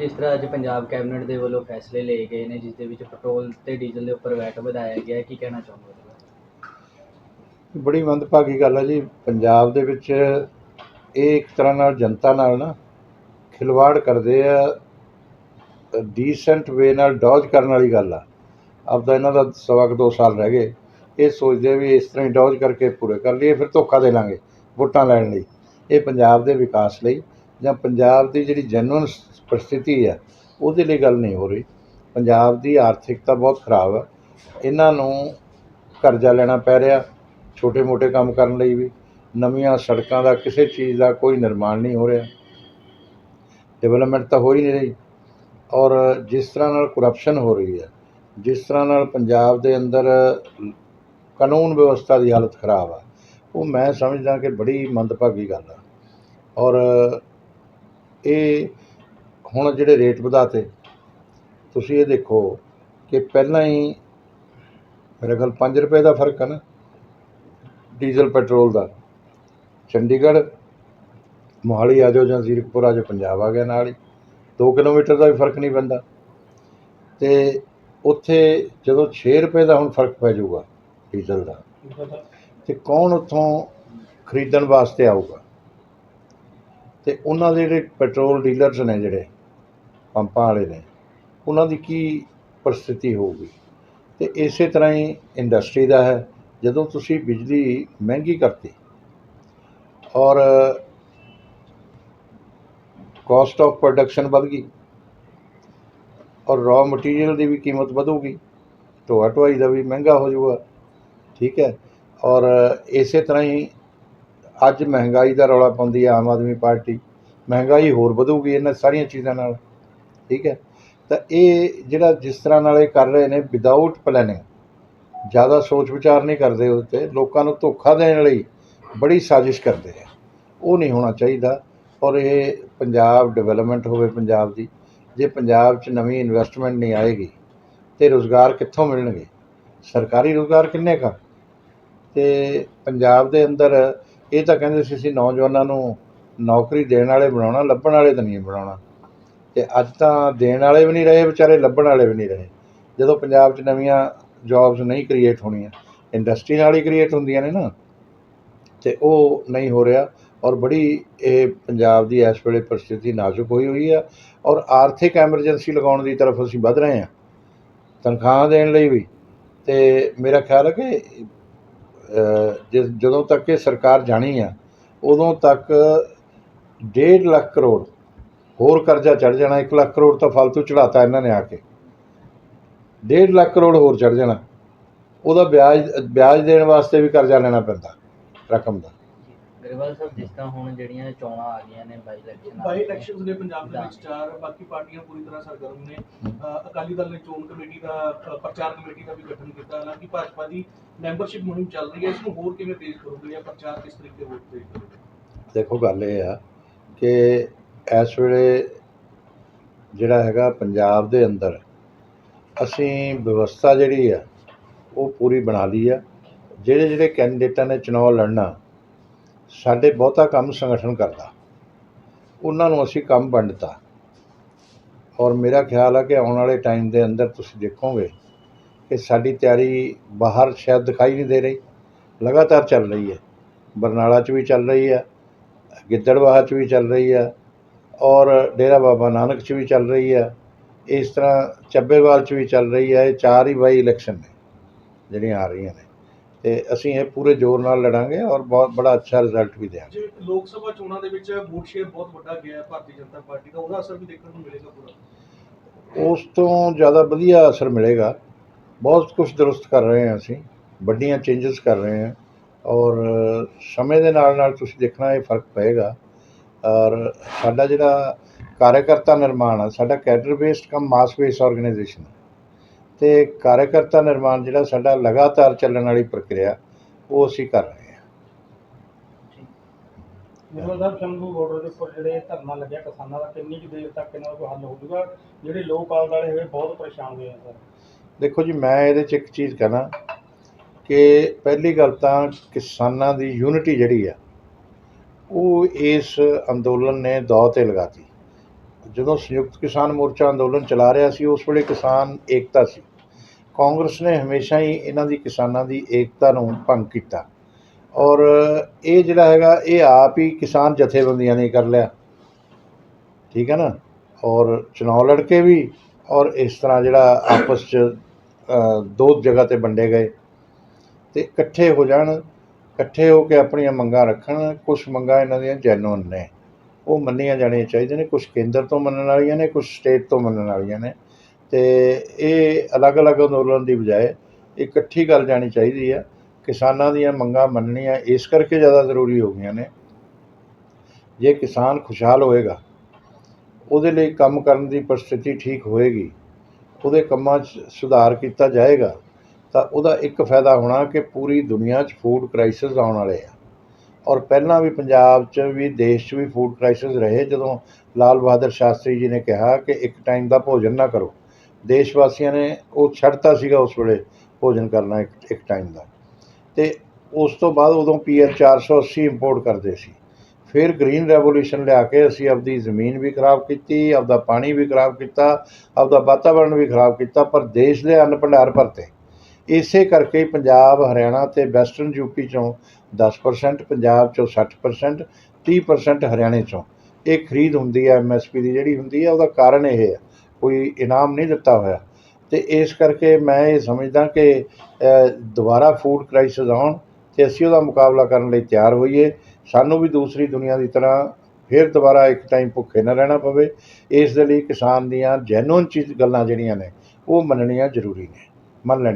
ਜਿਸ ਤਰ੍ਹਾਂ ਅੱਜ ਪੰਜਾਬ ਕੈਬਨਿਟ ਦੇ ਵੱਲੋਂ ਫੈਸਲੇ ਲਏ ਗਏ ਨੇ, ਜਿਸ ਦੇ ਵਿੱਚ ਪੈਟਰੋਲ ਤੇ ਡੀਜ਼ਲ ਦੇ ਉੱਪਰ ਵੈਟ ਵਧਾਇਆ ਗਿਆ ਹੈ। ਕੀ ਕਹਿਣਾ ਚਾਹੁੰਦੇ ਹੋ ਬੜੀ ਮੰਦਭਾਗੀ ਗੱਲ ਹੈ ਜੀ। ਪੰਜਾਬ ਦੇ ਵਿੱਚ ਇਹ ਇੱਕ ਤਰ੍ਹਾਂ ਨਾਲ ਜਨਤਾ ਨਾਲ ਨਾ ਖਿਲਵਾੜ ਕਰਦੇ ਆ ਡੀਸੈਂਟ ਵੇ ਨਾਲ ਡੌਜ ਕਰਨ ਵਾਲੀ ਗੱਲ ਆ। ਆਪਦਾ ਇਹਨਾਂ ਦਾ ਸਵਾ ਕੁ ਦੋ ਸਾਲ ਰਹਿ ਗਏ। ਇਹ ਸੋਚਦੇ ਵੀ ਇਸ ਤਰ੍ਹਾਂ ਹੀ ਡੌਜ ਕਰਕੇ ਪੂਰੇ ਕਰ ਲਈਏ, ਫਿਰ ਧੋਖਾ ਦੇ ਲਾਂਗੇ ਵੋਟਾਂ ਲੈਣ ਲਈ। ਇਹ ਪੰਜਾਬ ਦੇ ਵਿਕਾਸ ਲਈ ਜਾਂ ਪੰਜਾਬ ਦੀ ਜਿਹੜੀ ਜੈਨੂਇਨ ਪਰਿਸਥਿਤੀ ਆ, ਉਹਦੇ ਲਈ ਗੱਲ ਨਹੀਂ ਹੋ ਰਹੀ। ਪੰਜਾਬ ਦੀ ਆਰਥਿਕਤਾ ਬਹੁਤ ਖਰਾਬ ਆ। ਇਹਨਾਂ ਨੂੰ ਕਰਜ਼ਾ ਲੈਣਾ ਪੈ ਰਿਹਾ, ਛੋਟੇ-ਮੋਟੇ ਕੰਮ ਕਰਨ ਲਈ ਵੀ। ਨਵੀਆਂ ਸੜਕਾਂ ਦਾ ਕਿਸੇ ਚੀਜ਼ ਦਾ ਕੋਈ ਨਿਰਮਾਣ ਨਹੀਂ ਹੋ ਰਿਹਾ। ਡਿਵੈਲਪਮੈਂਟ ਤਾਂ ਹੋ ਹੀ ਨਹੀਂ ਰਹੀ। ਔਰ ਜਿਸ ਤਰ੍ਹਾਂ ਨਾਲ ਕਰਪਸ਼ਨ ਹੋ ਰਹੀ ਹੈ ਜਿਸ ਤਰ੍ਹਾਂ ਨਾਲ ਪੰਜਾਬ ਦੇ ਅੰਦਰ ਕਾਨੂੰਨ ਵਿਵਸਥਾ ਦੀ ਹਾਲਤ ਖਰਾਬ ਆ, ਉਹ ਮੈਂ ਸਮਝਦਾ ਕਿ ਬੜੀ ਮੰਦਭਾਗੀ ਗੱਲ ਆ। ਔਰ ਇਹ ਹੁਣ ਜਿਹੜੇ ਰੇਟ ਵਧਾਤੇ ਤੁਸੀਂ ਇਹ ਦੇਖੋ ਕਿ ਪਹਿਲਾਂ ਹੀ ਮੇਰੇ ਖਿਆਲ 5 ਰੁਪਏ ਦਾ ਫ਼ਰਕ ਹੈ ਨਾ ਡੀਜ਼ਲ ਪੈਟਰੋਲ ਦਾ। ਚੰਡੀਗੜ੍ਹ ਮੋਹਾਲੀ ਆ ਜਾਓ ਜਾਂ ਜ਼ੀਰਕਪੁਰ ਆ ਜਾਓ ਪੰਜਾਬ ਆ ਗਿਆ ਨਾਲ ਹੀ। 2 ਕਿਲੋਮੀਟਰ ਦਾ ਵੀ ਫ਼ਰਕ ਨਹੀਂ ਪੈਂਦਾ। ਤੇ ਉੱਥੇ ਜਦੋਂ 6 ਰੁਪਏ ਦਾ ਹੁਣ ਫ਼ਰਕ ਪੈ ਜਾਊਗਾ ਡੀਜ਼ਲ ਦਾ ਤੇ ਕੌਣ ਉੱਥੋਂ ਖਰੀਦਣ ਵਾਸਤੇ ਆਊਗਾ? ਅਤੇ ਉਹਨਾਂ ਦੇ ਜਿਹੜੇ ਪੈਟਰੋਲ ਡੀਲਰਸ ਨੇ ਜਿਹੜੇ ਪੰਪਾਂ ਵਾਲੇ ਨੇ, ਉਹਨਾਂ ਦੀ ਕੀ ਪਰਿਸਥਿਤੀ ਹੋਊਗੀ? ਅਤੇ ਇਸੇ ਤਰ੍ਹਾਂ ਹੀ ਇੰਡਸਟਰੀ ਦਾ ਹੈ, ਜਦੋਂ ਤੁਸੀਂ ਬਿਜਲੀ ਮਹਿੰਗੀ ਕਰਤੀ ਔਰ ਕਾਸਟ ਆਫ ਪ੍ਰੋਡਕਸ਼ਨ ਵੱਧ ਗਈ ਔਰ ਰॉ ਮਟੀਰੀਅਲ ਦੀ ਵੀ ਕੀਮਤ ਵਧੂਗੀ ਢੋਆ ਢੁਆਈ ਦਾ ਵੀ ਮਹਿੰਗਾ ਹੋ ਜਾਊਗਾ ਠੀਕ ਹੈ? ਔਰ ਇਸੇ ਤਰ੍ਹਾਂ ਹੀ ਅੱਜ ਮਹਿੰਗਾਈ ਦਾ ਰੌਲਾ ਪਾਉਂਦੀ ਹੈ ਆਮ ਆਦਮੀ ਪਾਰਟੀ। ਮਹਿੰਗਾਈ ਹੋਰ ਵਧੂਗੀ ਇਹਨਾਂ ਸਾਰੀਆਂ ਚੀਜ਼ਾਂ ਨਾਲ। ਠੀਕ ਹੈ? ਤਾਂ ਇਹ ਜਿਹੜਾ ਜਿਸ ਤਰ੍ਹਾਂ ਨਾਲ ਇਹ ਕਰ ਰਹੇ ਨੇ ਵਿਦਆਊਟ ਪਲੈਨਿੰਗ ਜ਼ਿਆਦਾ ਸੋਚ ਵਿਚਾਰ ਨਹੀਂ ਕਰਦੇ ਉਹਦੇ 'ਤੇ, ਲੋਕਾਂ ਨੂੰ ਧੋਖਾ ਦੇਣ ਲਈ ਬੜੀ ਸਾਜ਼ਿਸ਼ ਕਰਦੇ ਆ। ਉਹ ਨਹੀਂ ਹੋਣਾ ਚਾਹੀਦਾ। ਔਰ ਇਹ ਪੰਜਾਬ ਡਿਵੈਲਪਮੈਂਟ ਹੋਵੇ ਪੰਜਾਬ ਦੀ, ਜੇ ਪੰਜਾਬ 'ਚ ਨਵੀਂ ਇਨਵੈਸਟਮੈਂਟ ਨਹੀਂ ਆਏਗੀ, ਤੇ ਰੋਜ਼ਗਾਰ ਕਿੱਥੋਂ ਮਿਲਣਗੇ? ਸਰਕਾਰੀ ਰੋਜ਼ਗਾਰ ਕਿੰਨੇ ਕਾ ਤੇ ਪੰਜਾਬ ਦੇ ਅੰਦਰ ਇਹ ਤਾਂ ਕਹਿੰਦੇ ਸੀ, ਅਸੀਂ ਨੌਜਵਾਨਾਂ ਨੂੰ ਨੌਕਰੀ ਦੇਣ ਵਾਲੇ ਬਣਾਉਣਾ, ਲੱਭਣ ਵਾਲੇ ਤਾਂ ਨਹੀਂ ਬਣਾਉਣਾ। ਅਤੇ ਅੱਜ ਤਾਂ ਦੇਣ ਵਾਲੇ ਵੀ ਨਹੀਂ ਰਹੇ, ਵਿਚਾਰੇ ਲੱਭਣ ਵਾਲੇ ਵੀ ਨਹੀਂ ਰਹੇ। ਜਦੋਂ ਪੰਜਾਬ 'ਚ ਨਵੀਆਂ ਜੋਬਸ ਨਹੀਂ ਕ੍ਰੀਏਟ ਹੋਣੀਆਂ ਇੰਡਸਟਰੀ ਨਾਲ ਹੀ ਕ੍ਰੀਏਟ ਹੁੰਦੀਆਂ ਨੇ ਨਾ, ਤੇ ਉਹ ਨਹੀਂ ਹੋ ਰਿਹਾ। ਔਰ ਬੜੀ ਇਹ ਪੰਜਾਬ ਦੀ ਇਸ ਵੇਲੇ ਪਰਿਸਥਿਤੀ ਨਾਜ਼ੁਕ ਹੋਈ ਹੋਈ ਆ। ਔਰ ਆਰਥਿਕ ਐਮਰਜੈਂਸੀ ਲਗਾਉਣ ਦੀ ਤਰਫ ਅਸੀਂ ਵੱਧ ਰਹੇ ਹਾਂ। ਤਨਖਾਹ ਦੇਣ ਲਈ ਵੀ। ਤੇ ਮੇਰਾ ਖਿਆਲ ਹੈ ਕਿ ਜਦੋਂ ਤੱਕ ਇਹ ਸਰਕਾਰ ਜਾਣੀ ਆ, ਉਦੋਂ ਤੱਕ 1.5 ਲੱਖ ਕਰੋੜ ਹੋਰ ਕਰਜ਼ਾ ਚੜ ਜਾਣਾ 1 ਲੱਖ ਕਰੋੜ ਤਾਂ ਫालतू ਚੜਾਤਾ ਇਹਨਾਂ ਨੇ ਆ ਕੇ। 1.5 ਲੱਖ ਕਰੋੜ ਹੋਰ ਚੜ ਜਾਣਾ। ਉਹਦਾ ਵਿਆਜ ਵਿਆਜ ਦੇਣ ਵਾਸਤੇ ਵੀ ਕਰਜ਼ਾ ਲੈਣਾ ਪੈਂਦਾ, ਰਕਮ ਦਾ। ਗਰੇਵਾਲ ਸਾਹਿਬ ਜਿਸ ਤਰ੍ਹਾਂ ਹੁਣ ਜਿਹੜੀਆਂ ਚੋਣਾਂ ਆ ਗਈਆਂ ਨੇ ਬਾਈ ਇਲੈਕਸ਼ਨ ਬਾਈ ਇਲੈਕਸ਼ਨਸ ਨੇ ਪੰਜਾਬ ਦੇ ਵਿੱਚ ਚਾਰ ਬਾਕੀ ਪਾਰਟੀਆਂ ਪੂਰੀ ਤਰ੍ਹਾਂ ਸਰਗਰਮ ਨੇ। ਅਕਾਲੀ ਦਲ ਨੇ ਚੋਣ ਕਮੇਟੀ ਦਾ ਪ੍ਰਚਾਰ ਕਮੇਟੀ ਦਾ ਵੀ ਗਠਨ ਕੀਤਾ। ਹਾਲਾਂਕਿ ਭਾਜਪਾ ਦੀ ਮੈਂਬਰਸ਼ਿਪ ਮੁਹਿੰਮ ਚੱਲ ਰਹੀ ਹੈ। ਇਸ ਨੂੰ ਹੋਰ ਕਿਵੇਂ ਤੇਜ਼ ਕਰੋਗੇ ਜਾਂ ਪ੍ਰਚਾਰ ਕਿਸ ਤਰੀਕੇ ਹੋਰ ਤੇਜ਼ ਕਰੋਗੇ? ਦੇਖੋ ਗੱਲ ਇਹ ਆ ਕਿ ਇਸ ਵੇਲੇ ਜਿਹੜਾ ਹੈਗਾ ਪੰਜਾਬ ਦੇ ਅੰਦਰ ਅਸੀਂ ਵਿਵਸਥਾ ਜਿਹੜੀ ਆ ਉਹ ਪੂਰੀ ਬਣਾ ਲਈ ਆ। ਜਿਹੜੇ ਜਿਹੜੇ ਕੈਂਡੀਡੇਟਾਂ ਨੇ ਚੁਣਾਵ ਲੜਨਾ ਸਾਡੇ ਬਹੁਤਾ ਕੰਮ ਸੰਗਠਨ ਕਰਦਾ। ਉਹਨਾਂ ਨੂੰ ਅਸੀਂ ਕੰਮ ਵੰਡਤਾ। ਔਰ ਮੇਰਾ ਖਿਆਲ ਆ ਕਿ ਆਉਣ ਵਾਲੇ ਟਾਈਮ ਦੇ ਅੰਦਰ ਤੁਸੀਂ ਦੇਖੋਗੇ ਕਿ ਸਾਡੀ ਤਿਆਰੀ ਬਾਹਰ ਸ਼ਾਇਦ ਦਿਖਾਈ ਨਹੀਂ ਦੇ ਰਹੀ। ਲਗਾਤਾਰ ਚੱਲ ਰਹੀ ਹੈ। ਬਰਨਾਲਾ 'ਚ ਵੀ ਚੱਲ ਰਹੀ ਹੈ। ਗਿੱਦੜਬਾਹਾ 'ਚ ਵੀ ਚੱਲ ਰਹੀ ਆ ਔਰ ਡੇਰਾ ਬਾਬਾ ਨਾਨਕ 'ਚ ਵੀ ਚੱਲ ਰਹੀ ਆ ਇਸ ਤਰ੍ਹਾਂ ਚੱਬੇਵਾਲ 'ਚ ਵੀ ਚੱਲ ਰਹੀ ਆ ਇਹ ਚਾਰ ਹੀ ਬਾਈ ਇਲੈਕਸ਼ਨ ਨੇ ਜਿਹੜੀਆਂ ਆ ਰਹੀਆਂ ਨੇ। ਤੇ ਅਸੀਂ ਇਹ ਪੂਰੇ ਜ਼ੋਰ ਨਾਲ ਲੜਾਂਗੇ ਔਰ ਬਹੁਤ ਬੜਾ ਅੱਛਾ ਰਿਜ਼ਲਟ ਵੀ ਦੇਵਾਂਗੇ ਜੇ ਲੋਕ ਸਭਾ ਚੋਣਾਂ ਦੇ ਵਿੱਚ ਵੋਟ ਸ਼ੇਅਰ ਬਹੁਤ ਵੱਡਾ ਗਿਆ ਹੈ ਭਾਰਤੀ ਜਨਤਾ ਪਾਰਟੀ ਦਾ ਉਹਦਾ ਅਸਰ ਵੀ ਦੇਖਣ ਨੂੰ ਮਿਲੇਗਾ ਪੂਰਾ? ਉਸ ਤੋਂ ਜ਼ਿਆਦਾ ਵਧੀਆ ਅਸਰ ਮਿਲੇਗਾ। ਬਹੁਤ ਕੁਝ ਦਰੁਸਤ ਕਰ ਰਹੇ ਹਾਂ ਅਸੀਂ ਵੱਡੀਆਂ ਚੇਂਜਸ ਕਰ ਰਹੇ ਹਾਂ ਔਰ ਸਮੇਂ ਦੇ ਨਾਲ ਨਾਲ ਤੁਸੀਂ ਦੇਖਣਾ ਇਹ ਫ਼ਰਕ ਪਏਗਾ। ਔਰ ਸਾਡਾ ਜਿਹੜਾ ਕਾਰਜਕਰਤਾ ਨਿਰਮਾਣ ਆ ਸਾਡਾ cadre based cum mass based organisation ਤੇ ਕਾਰਜਕਰਤਾ ਨਿਰਮਾਣ ਜਿਹੜਾ ਸਾਡਾ ਲਗਾਤਾਰ ਚੱਲਣ ਵਾਲੀ ਪ੍ਰਕਿਰਿਆ ਉਹ ਅਸੀਂ ਕਰ ਰਹੇ ਹਾਂ। ਨਿਰਮਲ ਸਾਹਿਬ ਸ਼ੰਭੂ ਬਾਰਡਰ ਦੇ ਉੱਪਰ ਜਿਹੜੇ ਧਰਨਾ ਲੱਗਿਆ ਕਿਸਾਨਾਂ ਦਾ ਕਿੰਨੀ ਕੁ ਦੇਰ ਤੱਕ ਇਹਨਾਂ ਦਾ ਕੋਈ ਹੱਲ ਹੋ ਜਾਊਗਾ? ਜਿਹੜੇ ਲੋਕ ਕਾਲ ਵਾਲੇ ਹੋਏ ਬਹੁਤ ਪਰੇਸ਼ਾਨ ਹੋਏ ਆ ਸਰ। ਦੇਖੋ ਜੀ ਮੈਂ ਇਹਦੇ 'ਚ ਇੱਕ ਚੀਜ਼ ਕਹਿਣਾ ਕਿ ਪਹਿਲੀ ਗੱਲ ਤਾਂ ਕਿਸਾਨਾਂ ਦੀ ਯੂਨਿਟੀ ਜਿਹੜੀ ਆ ਉਹ ਇਸ ਅੰਦੋਲਨ ਨੇ ਦੌ ਤੇ ਲਗਾਤੀ। ਜਦੋਂ ਸੰਯੁਕਤ ਕਿਸਾਨ ਮੋਰਚਾ ਅੰਦੋਲਨ ਚਲਾ ਰਿਹਾ ਸੀ ਉਸ ਵੇਲੇ ਕਿਸਾਨ ਏਕਤਾ ਸੀ। ਕਾਂਗਰਸ ਨੇ ਹਮੇਸ਼ਾ ਹੀ ਇਹਨਾਂ ਦੀ ਕਿਸਾਨਾਂ ਦੀ ਏਕਤਾ ਨੂੰ ਭੰਗ ਕੀਤਾ। ਔਰ ਇਹ ਜਿਹੜਾ ਹੈਗਾ, ਇਹ ਆਪ ਹੀ ਕਿਸਾਨ ਜਥੇਬੰਦੀਆਂ ਨੇ ਕਰ ਲਿਆ। ਠੀਕ ਹੈ ਨਾ? ਔਰ ਚੁਣਾਵ ਲੜ ਕੇ ਵੀ, ਔਰ ਇਸ ਤਰ੍ਹਾਂ ਜਿਹੜਾ ਆਪਸ 'ਚ ਦੋ ਜਗ੍ਹਾ ਤੇ ਵੰਡੇ ਗਏ। ਤੇ ਇਕੱਠੇ ਹੋ ਜਾਣ, ਇਕੱਠੇ ਹੋ ਕੇ ਆਪਣੀਆਂ ਮੰਗਾਂ ਰੱਖਣ ਕੁਝ ਮੰਗਾਂ ਇਹਨਾਂ ਦੀਆਂ ਜੈਨੂਨ ਨੇ। ਉਹ ਮੰਨੀਆਂ ਜਾਣੀਆਂ ਚਾਹੀਦੀਆਂ ਨੇ ਕੁਝ ਕੇਂਦਰ ਤੋਂ ਮੰਨਣ ਵਾਲੀਆਂ ਨੇ ਕੁਝ ਸਟੇਟ ਤੋਂ ਮੰਨਣ ਵਾਲੀਆਂ ਨੇ। ਤੇ ਇਹ ਅਲੱਗ-ਅਲੱਗ ਅੰਦੋਲਨ ਦੀ ਬਜਾਏ ਇਕੱਠੀ ਗੱਲ ਜਾਣੀ ਚਾਹੀਦੀ ਆ ਕਿਸਾਨਾਂ ਦੀਆਂ ਮੰਗਾਂ ਮੰਨਣੀਆਂ ਇਸ ਕਰਕੇ ਜ਼ਿਆਦਾ ਜ਼ਰੂਰੀ ਹੋ ਗਈਆਂ ਨੇ। ਜੇ ਕਿਸਾਨ ਖੁਸ਼ਹਾਲ ਹੋਏਗਾ, ਉਹਦੇ ਲਈ ਕੰਮ ਕਰਨ ਦੀ ਪਰਿਸਥਿਤੀ ਠੀਕ ਹੋਏਗੀ, ਉਹਦੇ ਕੰਮਾਂ 'ਚ ਸੁਧਾਰ ਕੀਤਾ ਜਾਏਗਾ, ਤਾਂ ਉਹਦਾ ਇੱਕ ਫਾਇਦਾ ਹੋਣਾ ਕਿ ਪੂਰੀ ਦੁਨੀਆ 'ਚ ਫੂਡ ਕ੍ਰਾਈਸਿਸ ਆਉਣ ਵਾਲੇ ਆ। ਔਰ ਪਹਿਲਾਂ ਵੀ ਪੰਜਾਬ 'ਚ ਵੀ, ਦੇਸ਼ 'ਚ ਵੀ ਫੂਡ ਕ੍ਰਾਈਸਿਸ ਰਹੇ, ਜਦੋਂ ਲਾਲ ਬਹਾਦਰ ਸ਼ਾਸਤਰੀ ਜੀ ਨੇ ਕਿਹਾ ਕਿ ਇੱਕ ਟਾਈਮ ਦਾ ਭੋਜਨ ਨਾ ਕਰੋ। ਦੇਸ਼ ਵਾਸੀਆਂ ਨੇ ਉਹ ਛੱਡਤਾ ਸੀਗਾ ਉਸ ਵੇਲੇ ਭੋਜਨ ਕਰਨਾ ਇੱਕ ਇੱਕ ਟਾਈਮ ਦਾ। ਤੇ ਉਸ ਤੋਂ ਬਾਅਦ ਉਦੋਂ ਪੀਐਲ 480 ਇੰਪੋਰਟ ਕਰਦੇ ਸੀ। ਫਿਰ ਗ੍ਰੀਨ ਰੈਵੋਲੂਸ਼ਨ ਲਿਆ ਕੇ ਅਸੀਂ ਆਪਦੀ ਜ਼ਮੀਨ ਵੀ ਖਰਾਬ ਕੀਤੀ, ਆਪਦਾ ਪਾਣੀ ਵੀ ਖਰਾਬ ਕੀਤਾ, ਆਪਦਾ ਵਾਤਾਵਰਣ ਵੀ ਖਰਾਬ ਕੀਤਾ, ਪਰ ਦੇਸ਼ ਦੇ ਅੰਨ ਭੰਡਾਰ ਭਰਤੇ ਇਸੇ ਕਰਕੇ ਪੰਜਾਬ, ਹਰਿਆਣਾ ਤੇ ਵੈਸਟਰਨ ਯੂਪੀ ਚੋਂ 10% ਪੰਜਾਬ ਚੋਂ 60% 30% ਹਰਿਆਣੇ ਚੋਂ। ਇਹ ਖਰੀਦ ਹੁੰਦੀ ਹੈ ਐਮਐਸਪੀ ਦੀ ਜਿਹੜੀ ਹੁੰਦੀ ਹੈ, ਉਹਦਾ ਕਾਰਨ ਇਹ ਹੈ ਕੋਈ ਇਨਾਮ ਨਹੀਂ ਦਿੱਤਾ ਹੋਇਆ। ਤੇ ਇਸ ਕਰਕੇ ਮੈਂ ਇਹ ਸਮਝਦਾ ਕਿ ਦੁਬਾਰਾ ਫੂਡ ਕ੍ਰਾਈਸਿਸ ਆਉਣ ਤੇ ਅਸੀਂ ਉਹਦਾ ਮੁਕਾਬਲਾ ਕਰਨ ਲਈ ਤਿਆਰ ਹੋਈਏ। ਸਾਨੂੰ ਵੀ ਦੂਸਰੀ ਦੁਨੀਆ ਦੀ ਤਰ੍ਹਾਂ ਫਿਰ ਦੁਬਾਰਾ ਇੱਕ ਟਾਈਮ ਭੁੱਖੇ ਨਾ ਰਹਿਣਾ ਪਵੇ। ਇਸ ਦੇ ਲਈ ਕਿਸਾਨ ਦੀਆਂ ਜੈਨੂਨ ਚੀਜ਼ ਗੱਲਾਂ ਜਿਹੜੀਆਂ ਨੇ, ਉਹ ਮੰਨਣੀਆਂ ਜ਼ਰੂਰੀ ਨੇ। ਮੰਨ ਲੈਣ।